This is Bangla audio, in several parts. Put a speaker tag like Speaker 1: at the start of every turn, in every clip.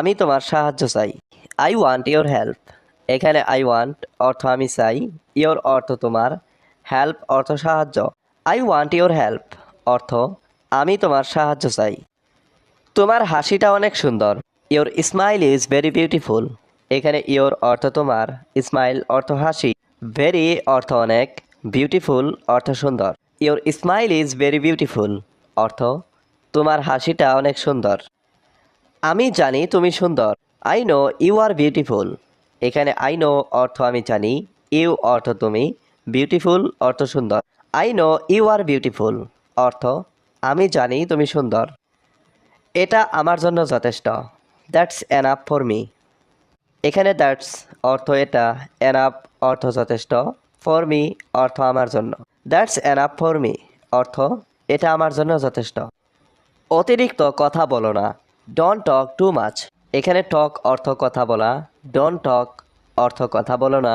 Speaker 1: আমি তোমার সাহায্য চাই। আই ওয়ান্ট ইয়োর হেল্প এখানে আই ওয়ান্ট অর্থ আমি চাই। ইয়োর অর্থ তোমার। হেল্প অর্থ সাহায্য। আই ওয়ান্ট ইয়োর হেল্প অর্থ, আমি তোমার সাহায্য চাই। তোমার হাসিটা অনেক সুন্দর। Your smile is very beautiful এখানে ইয়োর অর্থ তোমার। স্মাইল অর্থ হাসি। ভেরি অর্থ অনেক। বিউটিফুল অর্থ সুন্দর। Your smile is very beautiful অর্থ, তোমার হাসিটা অনেক সুন্দর। আমি জানি তুমি সুন্দর। I know you are beautiful এখানে আই নো অর্থ আমি জানি ইউ অর্থ তুমি বিউটিফুল অর্থ সুন্দর। I know you are beautiful অর্থ, আমি জানি তুমি সুন্দর। এটা আমার জন্য যথেষ্ট। দ্যাটস এনাফ ফর মি এখানে দ্যাটস অর্থ এটা এনাফ অর্থ যথেষ্ট। ফর মি অর্থ আমার জন্য। দ্যাটস এনাফ ফর মি অর্থ, এটা আমার জন্য যথেষ্ট। অতিরিক্ত কথা বলো না। ডোন্ট টক টু মাচ এখানে টক অর্থ কথা বলা। ডন টক অর্থ কথা বলো না।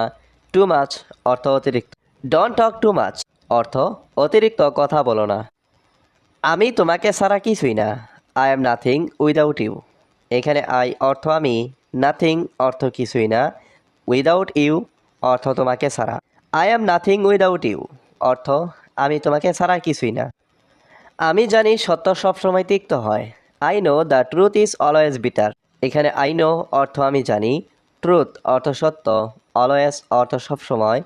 Speaker 1: টু মাচ অর্থ অতিরিক্ত। ডন টক টু মাচ অর্থ অতিরিক্ত কথা বলো না। আমি তোমাকে ছাড়া কিছুই না। I am nothing without you এখানে আই অর্থ আমি নাথিং অর্থ কিছুই না। উইদাউট ইউ অর্থ তোমাকে ছাড়া। I am nothing without you অর্থ আমি তোমাকে ছাড়া কিছুই না। আমি জানি সত্য সবসময় তিক্ত হয়। I know the truth is always bitter এখানে আই নো অর্থ আমি জানি। ট্রুথ অর্থ সত্য। অলওয়েজ অর্থ সবসময়।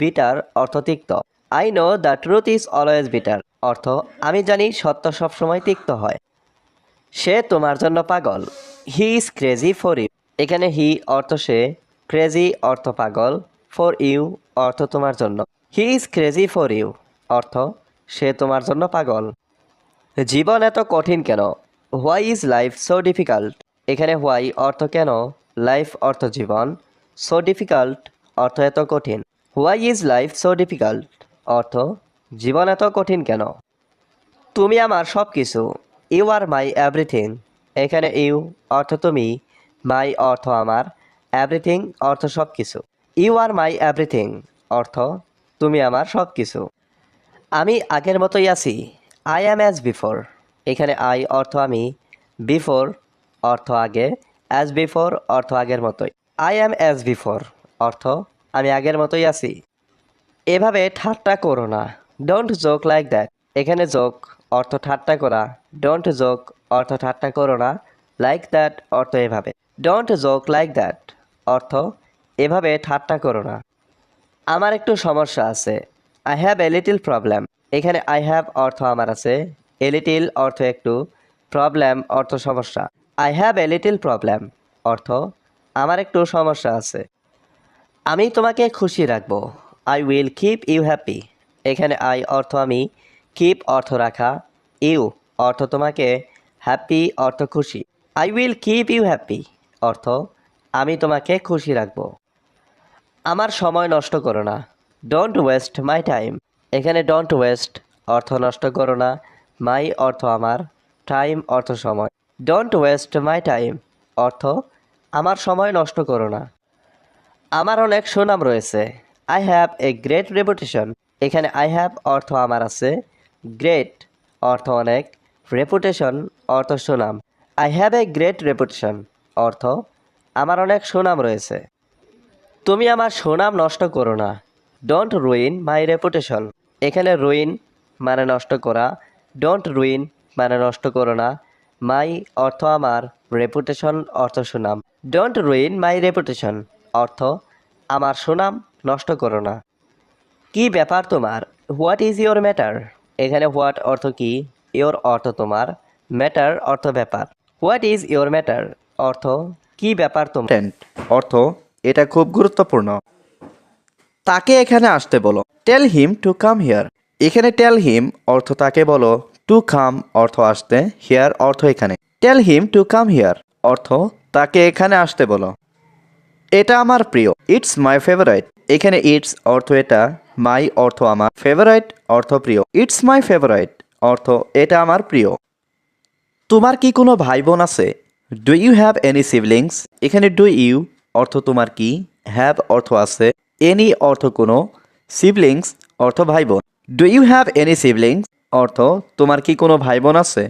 Speaker 1: বিটার অর্থ তিক্ত। I know the truth is always bitter অর্থ আমি জানি সত্য সবসময় তিক্ত হয়। সে তোমার জন্য পাগল। He is crazy for you এখানে হি অর্থ সে। ক্রেজি অর্থ পাগল। ফর ইউ অর্থ তোমার জন্য। He is crazy for you অর্থ সে তোমার জন্য পাগল। জীবন এত কঠিন কেন? Why is life so difficult? এখানে হোয়াই অর্থ কেন? লাইফ অর্থ জীবন। সো ডিফিকাল্ট অর্থ এত কঠিন। Why is life so difficult অর্থ জীবন এত কঠিন কেন? তুমি আমার সব কিছু ইউ আর মাই এভরিথিং। এখানে ইউ অর্থ তুমি। মাই অর্থ আমার। এভরিথিং অর্থ সব কিছু ইউ আর মাই এভরিথিং অর্থ তুমি আমার সব কিছু আমি আগের মতোই আছি। I am as before. এখানে আই অর্থ আমি বিফোর অর্থ আগে অ্যাজ বিফোর অর্থ আগের মতোই। আই অ্যাম অ্যাজ বিফোর অর্থ আমি আগের মতোই আছি। এভাবে ঠাট্টা করো না। ডোন্ট জোক লাইক দ্যাট এখানে জোক অর্থ ঠাট্টা করা। ডোন্ট জোক অর্থ ঠাট্টা করো না। লাইক দ্যাট অর্থ এভাবে। ডোন্ট জোক লাইক দ্যাট অর্থ এভাবে ঠাট্টা করো না। আমার একটু সমস্যা আছে। I have a little problem এখানে আই হ্যাভ অর্থ আমার আছে। এ লিটিল অর্থ একটু প্রবলেম অর্থ সমস্যা। I have a little problem অর্থ, আমার একটু সমস্যা আছে। আমি তোমাকে খুশি রাখব। I will keep you happy এখানে আই অর্থ আমি কিপ অর্থ রাখা। ইউ অর্থ তোমাকে হ্যাপি অর্থ খুশি। I will keep you happy অর্থ, আমি তোমাকে খুশি রাখব। আমার সময় নষ্ট করো না। ডোন্ট ওয়েস্ট মাই টাইম এখানে ডোন্ট ওয়েস্ট অর্থ নষ্ট করো না। মাই অর্থ আমার, টাইম অর্থ সময়। ডোন্ট ওয়েস্ট মাই টাইম অর্থ আমার সময় নষ্ট করো না। আমার অনেক সুনাম রয়েছে। I have a great reputation এখানে আই হ্যাভ অর্থ আমার আছে। গ্রেট অর্থ অনেক। রেপুটেশন অর্থ সুনাম। I have a great reputation অর্থ আমার অনেক সুনাম রয়েছে। তুমি আমার সুনাম নষ্ট করো না। ডোন্ট রুইন মাই রেপুটেশন এখানে রুইন মানে নষ্ট করা। ডোন্ট রুইন মানে নষ্ট করো না। মাই অর্থ আমার রেপুটেশন অর্থ সুনাম। ডোন্ট রুইন মাই রেপুটেশন অর্থ আমার সুনাম নষ্ট করো না। কি ব্যাপার তোমার? হোয়াট ইজ ইয়োর ম্যাটার এখানে হোয়াট অর্থ কি? ইয়োর অর্থ তোমার। ম্যাটার অর্থ ব্যাপার। হোয়াট ইজ ইয়োর ম্যাটার অর্থ কি ব্যাপার তোমার?
Speaker 2: অর্থ এটা খুব গুরুত্বপূর্ণ। তাকে এখানে আসতে বলো। Tell him to come here এখানে টেল হিম অর্থ তাকে বলো টু কাম অর্থ আসতে হিয়ার অর্থ এখানে। Tell him to come here অর্থ তাকে এখানে আসতে বলো। এটা আমার প্রিয়। ইটস মাই ফেভারাইট এখানে ইটস অর্থ এটা মাই অর্থ আমার। ফেভারাইট অর্থ প্রিয়। ইটস মাই ফেভারাইট অর্থ এটা আমার প্রিয়। তোমার কি কোনো ভাই বোন আছে? Do you have any siblings এখানে ডু ইউ অর্থ তোমার কি? হ্যাভ অর্থ আছে। এনি অর্থ কোনো? সিবলিংস অর্থ ভাই বোন do you have any siblings অর্থ, তোমার কি কোনো ভাই বোন আছে?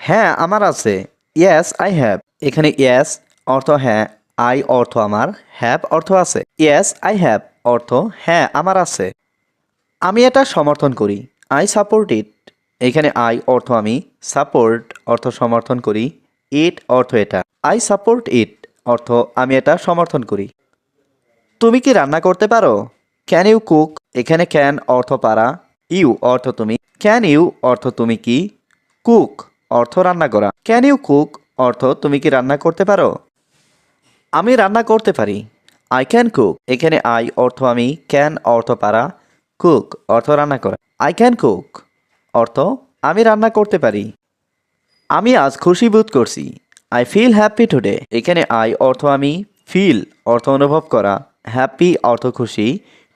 Speaker 2: হ্যাঁ আমার আছে। ইয়েস আই হ্যাভ এখানে ইয়েস অর্থ হ্যাঁ। আই অর্থ আমার। হ্যাভ অর্থ আছে। ইয়েস আই হ্যাভ অর্থ হ্যাঁ আমার আছে। আমি এটা সমর্থন করি। আই সাপোর্ট ইট এখানে আই অর্থ আমি। সাপোর্ট অর্থ সমর্থন করি। ইট অর্থ এটা। আই সাপোর্ট ইট অর্থ, আমি এটা সমর্থন করি। তুমি কি রান্না করতে পারো? ক্যান ইউ কুক এখানে ক্যান অর্থ পারা। ইউ অর্থ তুমি। ক্যান ইউ অর্থ তুমি কি? কুক অর্থ রান্না করা। ক্যান ইউ কুক অর্থ তুমি কি রান্না করতে পারো? আমি রান্না করতে পারি। আই ক্যান কুক এখানে আই অর্থ আমি। ক্যান অর্থ পারা। কুক অর্থ রান্না করা। আই ক্যান কুক অর্থ আমি রান্না করতে পারি। আমি আজ খুশি বোধ করছি। আই ফিল হ্যাপি টুডে এখানে আই অর্থ আমি। ফিল অর্থ অনুভব করা। হ্যাপি অর্থ খুশি।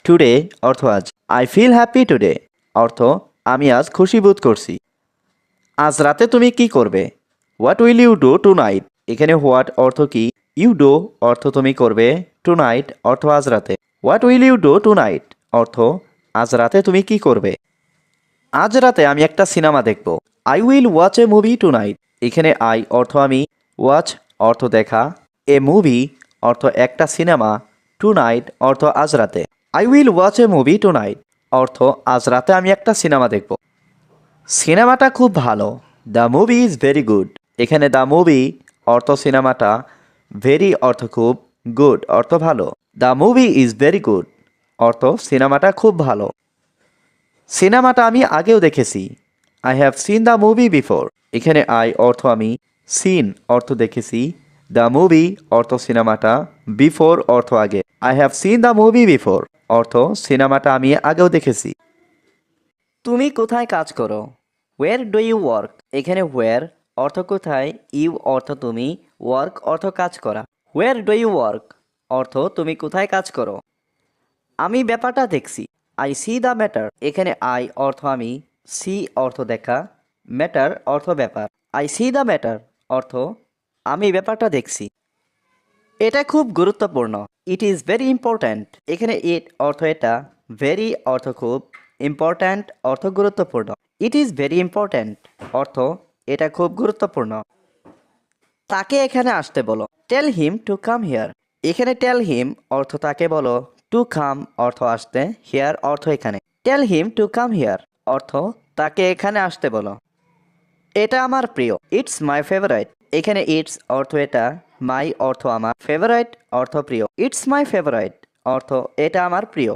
Speaker 2: টুডে অর্থ আজ। আই ফিল হ্যাপি টুডে অর্থ আমি আজ খুশি বোধ করছি। আজ রাতে তুমি কি করবে? What will you do tonight এখানে হোয়াট অর্থ কি? ইউ ডো অর্থ তুমি করবে টু নাইট অর্থ আজ রাতে। What will you do tonight অর্থ আজ রাতে তুমি কি করবে? আজ রাতে আমি একটা সিনেমা দেখব। I will watch a movie tonight এখানে আই অর্থ আমি ওয়াচ অর্থ দেখা। এ মুভি অর্থ একটা সিনেমা। টু নাইট অর্থ আজ রাতে। I will watch a movie tonight অর্থ, আজ রাতে আমি একটা সিনেমা দেখব। সিনেমাটা খুব ভালো। The movie is very good এখানে দ্য মুভি অর্থ সিনেমাটা ভেরি অর্থ খুব গুড অর্থ ভালো। The movie is very good অর্থ, সিনেমাটা খুব ভালো। সিনেমাটা আমি আগেও দেখেছি। I have seen the movie before এখানে আই অর্থ আমি সিন অর্থ দেখেছি। দ্য মুভি অর্থ সিনেমাটা বিফোর অর্থ আগে। I have seen the movie before অর্থ, সিনেমাটা আমি আগেও দেখেছি।
Speaker 1: তুমি কোথায় কাজ করো? ওয়ের ডু ইউ ওয়ার্ক এখানে ওয়ের অর্থ কোথায়? ইউ অর্থ তুমি। ওয়ার্ক অর্থ কাজ করা। ওয়ের ডু ইউ ওয়ার্ক অর্থ তুমি কোথায় কাজ করো? আমি ব্যাপারটা দেখছি। আই সি দ্য ম্যাটার এখানে আই অর্থ আমি। সি অর্থ দেখা। ম্যাটার অর্থ ব্যাপার। আই সি দ্য ম্যাটার অর্থ আমি ব্যাপারটা দেখছি। এটা খুব গুরুত্বপূর্ণ। ইট ইজ ভেরি ইম্পর্ট্যান্ট এখানে ইট অর্থ এটা ভেরি অর্থ খুব ইম্পর্ট্যান্ট অর্থ গুরুত্বপূর্ণ। ইট ইজ ভেরি ইম্পর্ট্যান্ট অর্থ এটা খুব গুরুত্বপূর্ণ। তাকে এখানে আসতে বলো। Tell him to come here এখানে টেল হিম অর্থ তাকে বলো। টু কাম অর্থ আসতে হিয়ার অর্থ এখানে। Tell him to come here অর্থ তাকে এখানে আসতে বলো। এটা আমার প্রিয়। ইটস মাই ফেভারাইট এখানে ইটস অর্থ এটা মাই অর্থ আমার ফেভারাইট অর্থ প্রিয়। ইটস মাই ফেভারাইট অর্থ এটা আমার প্রিয়।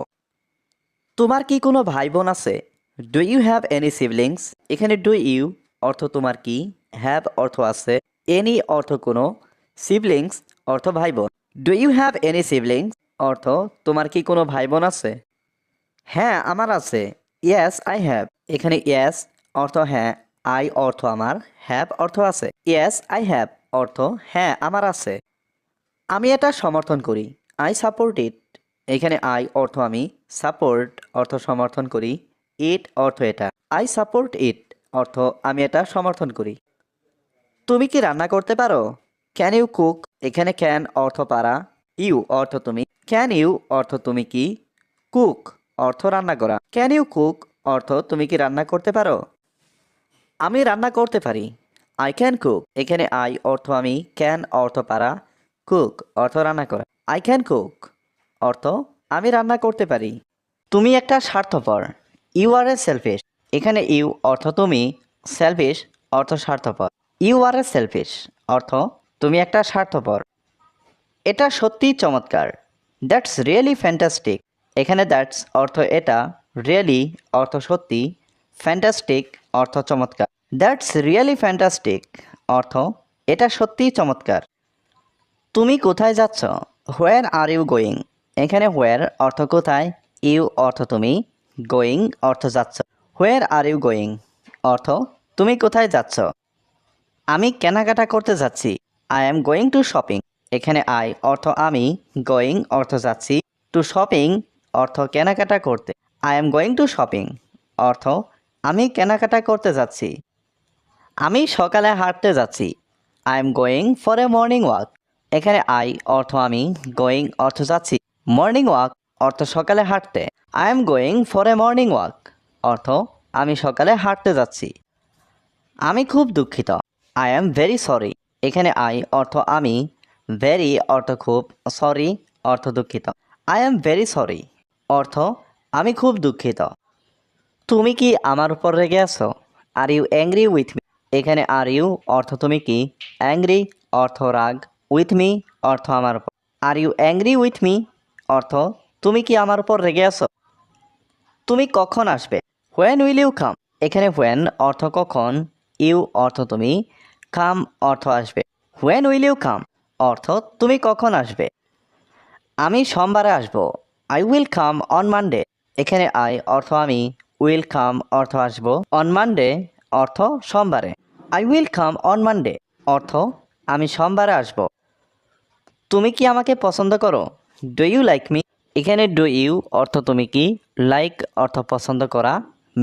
Speaker 1: তোমার কি কোনো ভাই বোন আছে? Do you have any siblings এখানে ডু ইউ অর্থ তোমার কি? হ্যাভ অর্থ আছে। এনি অর্থ কোনো? সিবলিংস অর্থ ভাই বোন do you have any siblings অর্থ তোমার কি কোনো ভাই বোন আছে? হ্যাঁ আমার আছে। ইয়েস আই হ্যাভ এখানে ইয়েস অর্থ হ্যাঁ আই অর্থ আমার হ্যাভ অর্থ আছে। ইয়েস, আই হ্যাভ অর্থ হ্যাঁ আমার আছে। আমি এটা সমর্থন করি। I support it. এখানে আই অর্থ আমি, সাপোর্ট অর্থ সমর্থন করি। ইট অর্থ এটা। আই সাপোর্ট ইট অর্থ আমি এটা সমর্থন করি। তুমি কি রান্না করতে পারো? Can you cook? এখানে ক্যান অর্থ পারা। ইউ অর্থ তুমি। ক্যান ইউ অর্থ তুমি কি? কুক অর্থ রান্না করা। ক্যান ইউ কুক অর্থ তুমি কি রান্না করতে পারো? আমি রান্না করতে পারি। আই ক্যান কুক এখানে আই অর্থ আমি ক্যান অর্থ পারা। কুক অর্থ রান্না করা। আই ক্যান কুক অর্থ আমি রান্না করতে পারি। তুমি একটা স্বার্থপর। ইউ আর এ সেলফিশ এখানে ইউ অর্থ তুমি। সেলফিশ অর্থ স্বার্থপর। ইউ আর এ সেলফিশ অর্থ তুমি একটা স্বার্থপর। এটা সত্যিই চমৎকার। দ্যাটস রিয়েলি ফ্যান্টাস্টিক এখানে দ্যাটস অর্থ এটা। রিয়েলি অর্থ সত্যি। ফ্যান্টাস্টিক অর্থ চমৎকার। That's really fantastic. অর্থ, এটা সত্যিই চমৎকার। তুমি কোথায় যাচ্ছ? Where are you going? এখানে হোয়ার অর্থ কোথায়? ইউ অর্থ তুমি গোয়িং অর্থ যাচ্ছ। Where are you going? অর্থ, তুমি কোথায় যাচ্ছ? আমি কেনাকাটা করতে যাচ্ছি। I am going to shopping. এখানে আই অর্থ আমি, গোয়িং অর্থ যাচ্ছি। টু শপিং অর্থ কেনাকাটা করতে। I am going to shopping. অর্থ, আমি কেনাকাটা করতে যাচ্ছি। আমি সকালে হাঁটতে যাচ্ছি। I am going for a morning walk এখানে আই অর্থ আমি গোয়িং অর্থ যাচ্ছি। মর্নিং ওয়াক অর্থ সকালে হাঁটতে। I am going for a morning walk অর্থ আমি সকালে হাঁটতে যাচ্ছি। আমি খুব দুঃখিত। আই এম ভেরি সরি এখানে আই অর্থ আমি। ভেরি অর্থ খুব সরি অর্থ দুঃখিত। আই এম ভেরি সরি অর্থ আমি খুব দুঃখিত। তুমি কি আমার উপর রেগে আছো? Are you angry with me এখানে আর ইউ অর্থ তুমি কি? অ্যাংরি অর্থ রাগ। উইথ মি অর্থ আমার উপর। Are you angry with me অর্থ তুমি কি আমার উপর রেগে আছো? তুমি কখন আসবে? When will you come? এখানে হোয়েন অর্থ কখন? ইউ অর্থ তুমি কাম অর্থ আসবে। When will you come? অর্থ তুমি কখন আসবে? আমি সোমবারে আসব। I will come on Monday. এখানে আই অর্থ আমি। উইল কাম অর্থ আসব। অন মানডে অর্থ সোমবারে। I will come on Monday অর্থ, আমি সোমবারে আসব। তুমি কি আমাকে পছন্দ করো? ডু ইউ লাইক মি এখানে ডু ইউ অর্থ তুমি কি? লাইক অর্থ পছন্দ করা।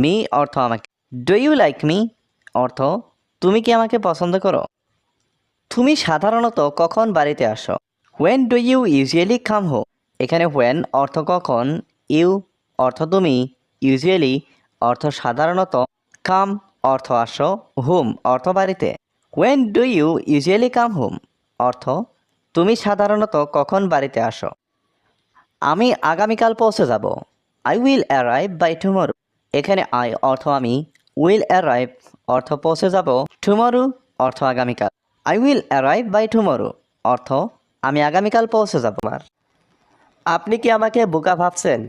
Speaker 1: মি অর্থ আমাকে। ডু ইউ লাইক মি অর্থ, তুমি কি আমাকে পছন্দ করো? তুমি সাধারণত কখন বাড়িতে আসো? When do you usually come home এখানে হোয়েন অর্থ কখন। ইউ অর্থ তুমি। ইউজুয়ালি অর্থ সাধারণত কাম অর্থ আসো, হুম, অর্থ বাড়িতে। When do you usually come home অর্থ, তুমি সাধারণত কখন বাড়িতে আসো? আমি আগামীকাল পৌঁছে যাব। I will arrive by tomorrow এখানে আই অর্থ আমি উইল অ্যারাইভ অর্থ পৌঁছে যাব টুমরো অর্থ আগামীকাল। I will arrive by tomorrow অর্থ, আমি আগামীকাল পৌঁছে যাব। আমার আপনি কি আমাকে বোকা ভাবছেন?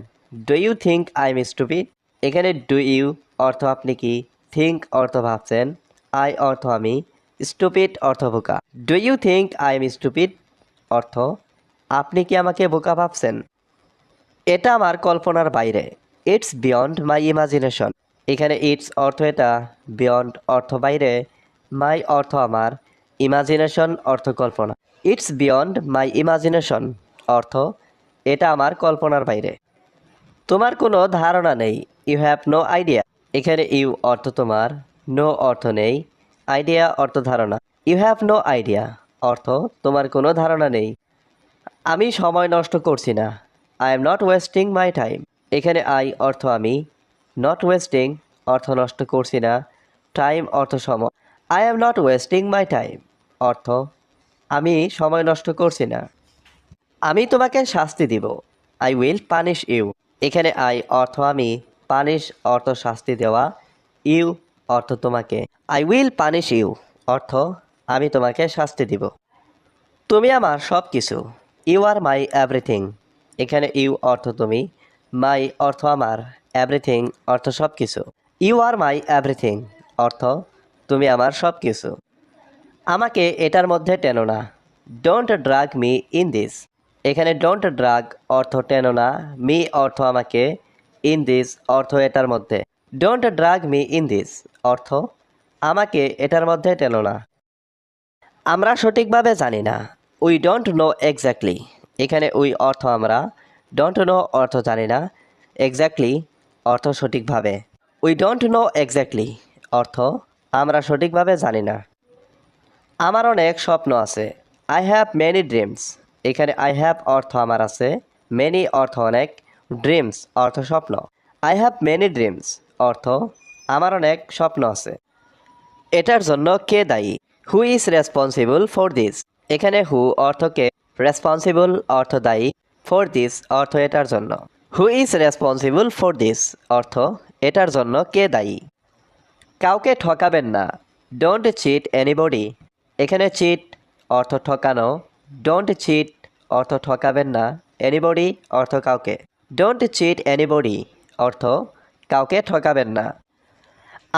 Speaker 1: Do you think I am stupid এখানে ডু ইউ অর্থ আপনি কি? থিঙ্ক অর্থ ভাবছেন আই অর্থ আমি স্টুপিড অর্থ বোকা। Do you think I am stupid অর্থ, আপনি কি আমাকে বোকা ভাবছেন? এটা আমার কল্পনার বাইরে। ইটস বিয়ন্ড মাই ইমাজিনেশন এখানে ইটস অর্থ এটা বিয়ন্ড অর্থ বাইরে। মাই অর্থ আমার ইমাজিনেশন অর্থ কল্পনা। ইটস বিয়ন্ড মাই ইমাজিনেশন অর্থ, এটা আমার কল্পনার বাইরে। তোমার কোনো ধারণা নেই। ইউ হ্যাভ নো আইডিয়া এখানে ইউ অর্থ তোমার, নো অর্থ নেই, আইডিয়া অর্থ ধারণা। ইউ হ্যাভ নো আইডিয়া, অর্থ তোমার কোনো ধারণা নেই। আমি সময় নষ্ট করছি না। I am not wasting my time. এখানে আই অর্থ আমি, নট ওয়েস্টিং অর্থ নষ্ট করছি না, টাইম অর্থ সময় I am not wasting my time, অর্থ আমি সময় নষ্ট করছি না। আমি তোমাকে শাস্তি দিব। I will punish you. এখানে আই অর্থ আমি পানিশ অর্থ শাস্তি দেওয়া ইউ অর্থ তোমাকে। আই উইল পানিশ ইউ অর্থ আমি তোমাকে শাস্তি দিব। তুমি আমার সব কিছু ইউ আর মাই এভরিথিং এখানে ইউ অর্থ তুমি। মাই অর্থ আমার। এভরিথিং অর্থ সব কিছু ইউ আর মাই এভরিথিং অর্থ তুমি আমার সব কিছু আমাকে এটার মধ্যে টেনো না। Don't drag me in this এখানে ডোন্ট ড্রাগ অর্থ টেনো না। মি অর্থ আমাকে ইন দিস অর্থ এটার মধ্যে। Don't drag me in this অর্থ, আমাকে এটার মধ্যে টেনো না। আমরা সঠিকভাবে জানি না। উই ডোন্ট নো এক্স্যাক্টলি এখানে উই অর্থ আমরা। ডোন্ট নো অর্থ জানি না। এক্স্যাক্টলি অর্থ সঠিকভাবে। উই ডোন্ট নো এক্স্যাক্টলি অর্থ আমরা সঠিকভাবে জানি না। আমার অনেক স্বপ্ন আছে। আই হ্যাভ মেনি ড্রিমস এখানে আই হ্যাভ অর্থ আমার আছে। মেনি অর্থ অনেক। ড্রিমস অর্থ স্বপ্ন। আই হ্যাভ মেনি ড্রিমস অর্থ, আমার অনেক স্বপ্ন আছে। এটার জন্য কে দায়ী? Who is responsible for this এখানে হু অর্থকে রেসপন্সিবল অর্থ দায়ী ফর দিস অর্থ এটার জন্য। Who is responsible for this অর্থ, এটার জন্য কে দায়ী? কাউকে ঠকাবেন না। ডোন্ট চিট এনিবডি এখানে চিট অর্থ ঠকানো। ডোন্ট চিট অর্থ ঠকাবেন না। এনিবডি অর্থ কাউকে। ডোন্ট চিট এনিবডি অর্থ, কাউকে ঠকাবেন না।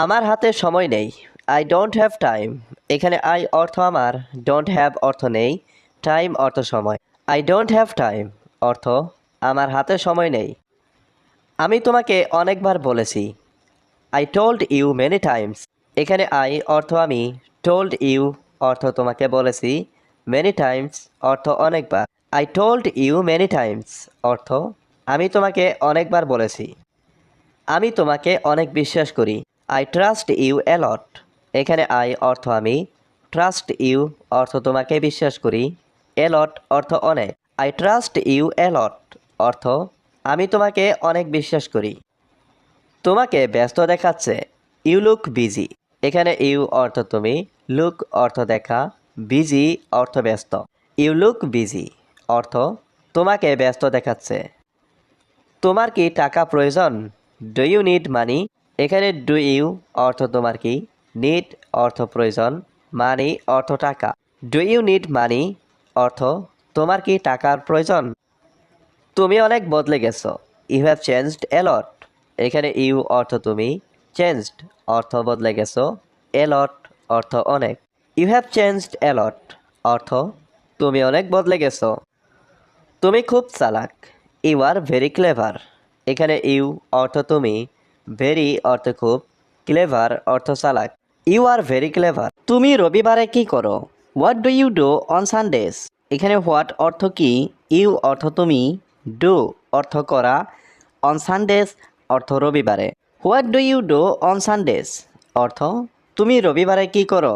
Speaker 1: আমার হাতে সময় নেই আই ডোন্ট হ্যাভ টাইম এখানে আই অর্থ আমার ডোন্ট হ্যাভ অর্থ নেই টাইম অর্থ সময়। আই ডোন্ট হ্যাভ টাইম অর্থ, আমার হাতে সময় নেই। আমি তোমাকে অনেকবার বলেছি I told you many times এখানে আই অর্থ আমি টোল্ড ইউ অর্থ তোমাকে বলেছি মেনি টাইমস অর্থ অনেকবার। I told you many times অর্থ আমি তোমাকে অনেকবার বলেছি। আমি তোমাকে অনেক বিশ্বাস করি। I trust you a lot এখানে আই অর্থ আমি। ট্রাস্ট ইউ অর্থ তোমাকে বিশ্বাস করি। অ্যালট অর্থ অনেক। আই ট্রাস্ট ইউ অ্যালট অর্থ আমি তোমাকে অনেক বিশ্বাস করি। তোমাকে ব্যস্ত দেখাচ্ছে। ইউ লুক বিজি এখানে ইউ অর্থ তুমি। লুক অর্থ দেখা। বিজি অর্থ ব্যস্ত। ইউ লুক বিজি অর্থ তোমাকে ব্যস্ত দেখাচ্ছে। তোমার কি টাকা প্রয়োজন? ডু ইউ নিড মানি এখানে ডু ইউ অর্থ তোমার কি? নিড অর্থ প্রয়োজন মানি অর্থ টাকা। ডু ইউ নিড মানি অর্থ তোমার কি টাকার প্রয়োজন? তুমি অনেক বদলে গেছো। You have changed a lot এখানে ইউ অর্থ তুমি চেঞ্জড অর্থ বদলে গেছো। এলট অর্থ অনেক। ইউ হ্যাভ চেঞ্জড এলট অর্থ তুমি অনেক বদলে গেছো। তুমি খুব চালাক। ইউ আর ভেরি ক্লেভার এখানে ইউ অর্থ তুমি ভেরি অর্থ খুব ক্লেভার অর্থ চালাক। ইউ আর ভেরি ক্লেভার তুমি রবিবারে কি করো? What do you do on Sundays এখানে হোয়াট অর্থ কি? ইউ অর্থ তুমি ডু অর্থ করা অন সানডেজ অর্থ রবিবারে। What do you do on Sundays অর্থ, তুমি রবিবারে কি করো?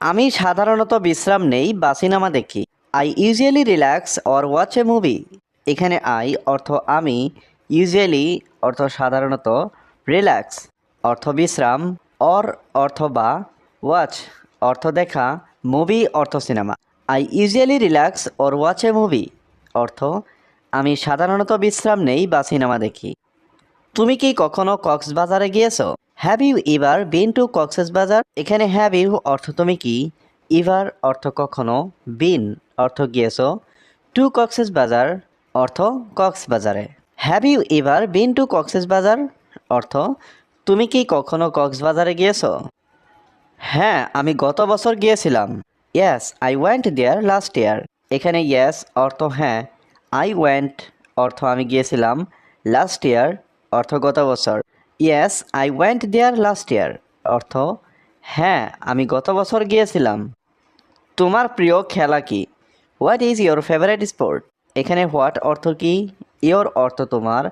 Speaker 1: আমি সাধারণত বিশ্রাম নেই বা সিনেমা দেখি। I usually relax or watch a movie এখানে আই অর্থ আমি ইউজুয়ালি অর্থ সাধারণত রিল্যাক্স অর্থ বিশ্রাম অর অর্থ বা ওয়াচ অর্থ দেখা মুভি অর্থ cinema I usually relax or watch a movie অর্থ, আমি সাধারণত বিশ্রাম নেই বা সিনেমা দেখি। তুমি কি কখনো কক্সবাজারে গিয়েছো? Have you ever been to Cox's Bazar এখানে হ্যাভ ইউ অর্থ তুমি কি? ইভার অর্থ কখনো বিন অর্থ গিয়েছো। টু কক্সেস বাজার অর্থ কক্সবাজারে। Have you ever been to Cox's Bazar অর্থ, তুমি কি কখনো কক্সবাজারে গিয়েছো? হ্যাঁ আমি গত বছর গিয়েছিলাম। Yes I went there last year এখানে ইয়েস অর্থ হ্যাঁ। আই ওয়েন্ট অর্থ আমি গিয়েছিলাম লাস্ট ইয়ার অর্থ গত বছর। Yes I went there last year অর্থ হ্যাঁ আমি গত বছর গিয়েছিলাম। তোমার প্রিয় খেলা কি? What is your favourite sport এখানে হোয়াট অর্থ কি? ইয়োর অর্থ তোমার।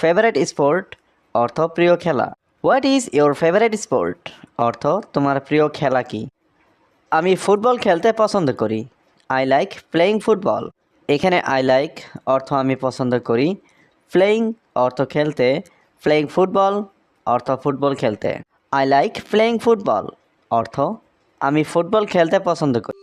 Speaker 1: ফেভারেট স্পোর্ট অর্থ প্রিয় খেলা। What is your favourite sport অর্থ তোমার প্রিয় খেলা কি? আমি ফুটবল খেলতে পছন্দ করি। আই লাইক প্লেয়িং ফুটবল এখানে আই লাইক অর্থ আমি পছন্দ করি। প্লেয়িং অর্থ খেলতে। প্লেয়িং ফুটবল অর্থ ফুটবল খেলতে। আই লাইক প্লেয়িং ফুটবল অর্থ আমি ফুটবল খেলতে পছন্দ করি।